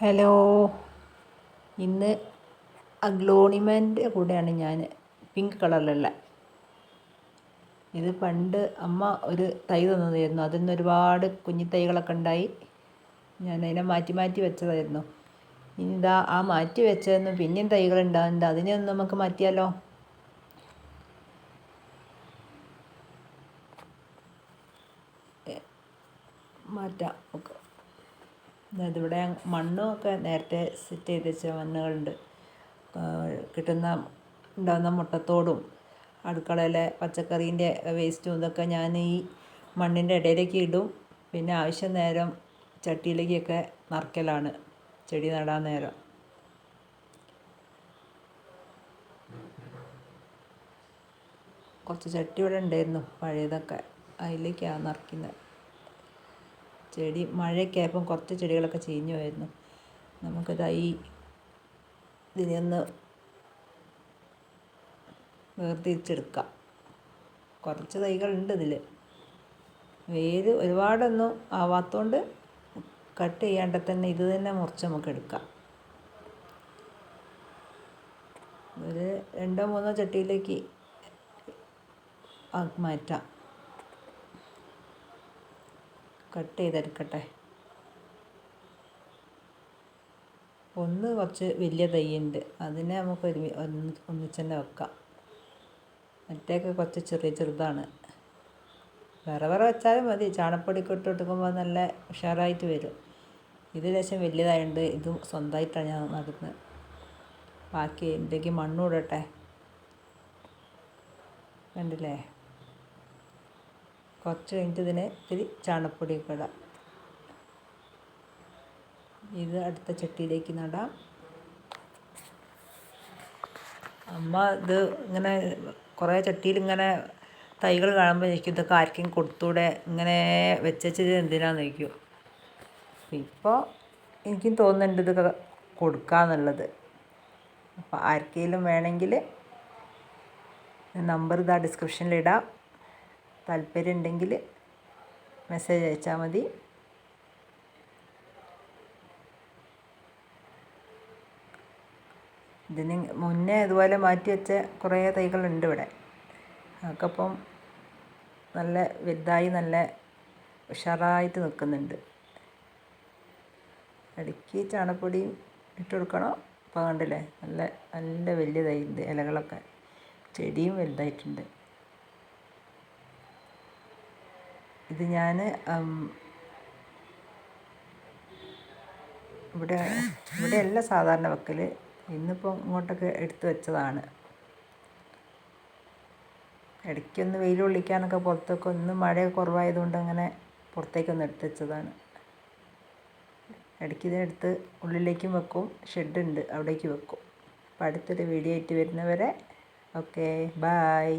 Hello. ഇന്ന് അഗ്ലോണിമന്റെ കൂടെയാണ് ഞാൻ. പിങ്ക് കളറിലുള്ള. ഇത് പണ്ട് അമ്മ ഒരു തൈ തന്നതായിരുന്നു. അതിൽ നിന്ന് ഒരുപാട് കുഞ്ഞി തൈകളൊക്കെ ഉണ്ടായി. ഞാൻ അതിനെ മാറ്റി മാറ്റി വെച്ചതായിരുന്നു. ഇനി ഇതാ ആ മാറ്റി വെച്ചതെന്ന് പിന്നെയും തൈകൾ ഉണ്ടാകുന്നുണ്ട് അതിനെ ഒന്ന് നമുക്ക് മാറ്റിയാലോ? മാറ്റാം. ഓക്കെ. ഇതിവിടെ മണ്ണും ഒക്കെ നേരത്തെ സെറ്റ് ചെയ്ത് വെച്ച മണ്ണുകളുണ്ട്. കിട്ടുന്ന ഉണ്ടാകുന്ന മുട്ടത്തോടും അടുക്കളയിലെ പച്ചക്കറീന്റെ വേസ്റ്റും ഇതൊക്കെ ഞാൻ ഈ മണ്ണിന്റെ ഇടയിലേക്ക് ഇടും. പിന്നെ ആവശ്യം നേരം ചട്ടിയിലേക്കൊക്കെ നറക്കലാണ് ചെടി നടാൻ നേരം. കുറച്ച് ചട്ടി ഇവിടെ ഉണ്ടായിരുന്നു. പഴയതൊക്കെ. അതിലേക്കാണ് നിറയ്ക്കുന്നത്. ചെടി മഴയൊക്കെ ആയപ്പം കുറച്ച് ചെടികളൊക്കെ ചീഞ്ഞു പോയിരുന്നു. നമുക്കിത് ഈ ഇതിനെ വേർതിരിച്ചെടുക്കാം. കുറച്ച് തൈകളുണ്ട് ഇതിൽ വേര് ഒരുപാടൊന്നും ആവാത്തതുകൊണ്ട് കട്ട് ചെയ്യാണ്ട തന്നെ ഇത് തന്നെ മുറിച്ച് നമുക്ക് എടുക്കാം. ഒരു രണ്ടോ മൂന്നോ ചട്ടിയിലേക്ക് മാറ്റാം. കട്ട് ചെയ്തെടുക്കട്ടെ ഒന്ന് കുറച്ച് വലിയ തൈയുണ്ട് അതിനെ നമുക്ക് ഒരു ഒന്നിച്ച് തന്നെ വെക്കാം. മറ്റേക്ക് കുറച്ച് ചെറിയ ചെറുതാണ്. വേറെ വേറെ വെച്ചാലും മതി. ചാണപ്പൊടിയൊക്കെ ഇട്ട് കൊടുക്കുമ്പോൾ നല്ല ഉഷാറായിട്ട് വരും. ഇത് ലേശം വലിയതായതുകൊണ്ട് ഇതും സ്വന്തമായിട്ടാണ് ഞാൻ നടുന്നത്. ബാക്കി എന്തെങ്കിലും മണ്ണും ഇടട്ടെ. കണ്ടില്ലേ? കുറച്ച് കഴിഞ്ഞിട്ട് ഇതിനെ ഇത്തിരി ചാണകപ്പൊടിയൊക്കെ ഇടാം. ഇത് അടുത്ത ചട്ടിയിലേക്ക് നടാം. അമ്മ ഇത് ഇങ്ങനെ കുറേ ചട്ടിയിൽ ഇങ്ങനെ തൈകൾ കാണുമ്പോൾ ചോദിക്കും ഇതൊക്കെ ആർക്കും കൊടുത്തൂടെ? ഇങ്ങനെ വെച്ചത് എന്തിനാന്ന് ചോദിക്കും. ഇപ്പോൾ എനിക്കും തോന്നുന്നുണ്ട് ഇതൊക്കെ കൊടുക്കാന്നുള്ളത്. അപ്പോൾ ആർക്കെങ്കിലും വേണമെങ്കിൽ നമ്പർ ഇതാ ഡിസ്ക്രിപ്ഷനിലിടാം താല്പര്യം ഉണ്ടെങ്കിൽ മെസ്സേജ് അയച്ചാൽ മതി ഇതിന് മുന്നേ ഇതുപോലെ മാറ്റി വെച്ച കുറേ തൈകളുണ്ട് ഇവിടെ. അതൊക്കെ ഇപ്പം നല്ല വലുതായി നല്ല ഉഷാറായിട്ട് നിൽക്കുന്നുണ്ട്. ഇടയ്ക്ക് ചാണപ്പൊടിയും ഇട്ട് കൊടുക്കണോ? അപ്പോൾ നല്ല നല്ല നല്ല തൈ ഇലകളൊക്കെ. ചെടിയും വലുതായിട്ടുണ്ട്. ഇത് ഞാൻ ഇവിടെ ഇവിടെയല്ല സാധാരണ വെക്കൽ ഇന്നിപ്പോൾ ഇങ്ങോട്ടൊക്കെ എടുത്തു വെച്ചതാണ്. ഇടയ്ക്കൊന്ന് വെയിൽ കൊള്ളിക്കാനൊക്കെ പുറത്തൊക്കെ ഒന്ന് മഴ കുറവായതുകൊണ്ട് അങ്ങനെ പുറത്തേക്കൊന്ന് എടുത്തു വെച്ചതാണ്. ഇടയ്ക്ക് ഇതിനെടുത്ത് ഉള്ളിലേക്കും വെക്കും. ഷെഡുണ്ട് അവിടേക്ക് വെക്കും. അപ്പോൾ അടുത്തൊരു വീഡിയോ ആയിട്ട് വരുന്നവരെ ഓക്കെ ബായ്.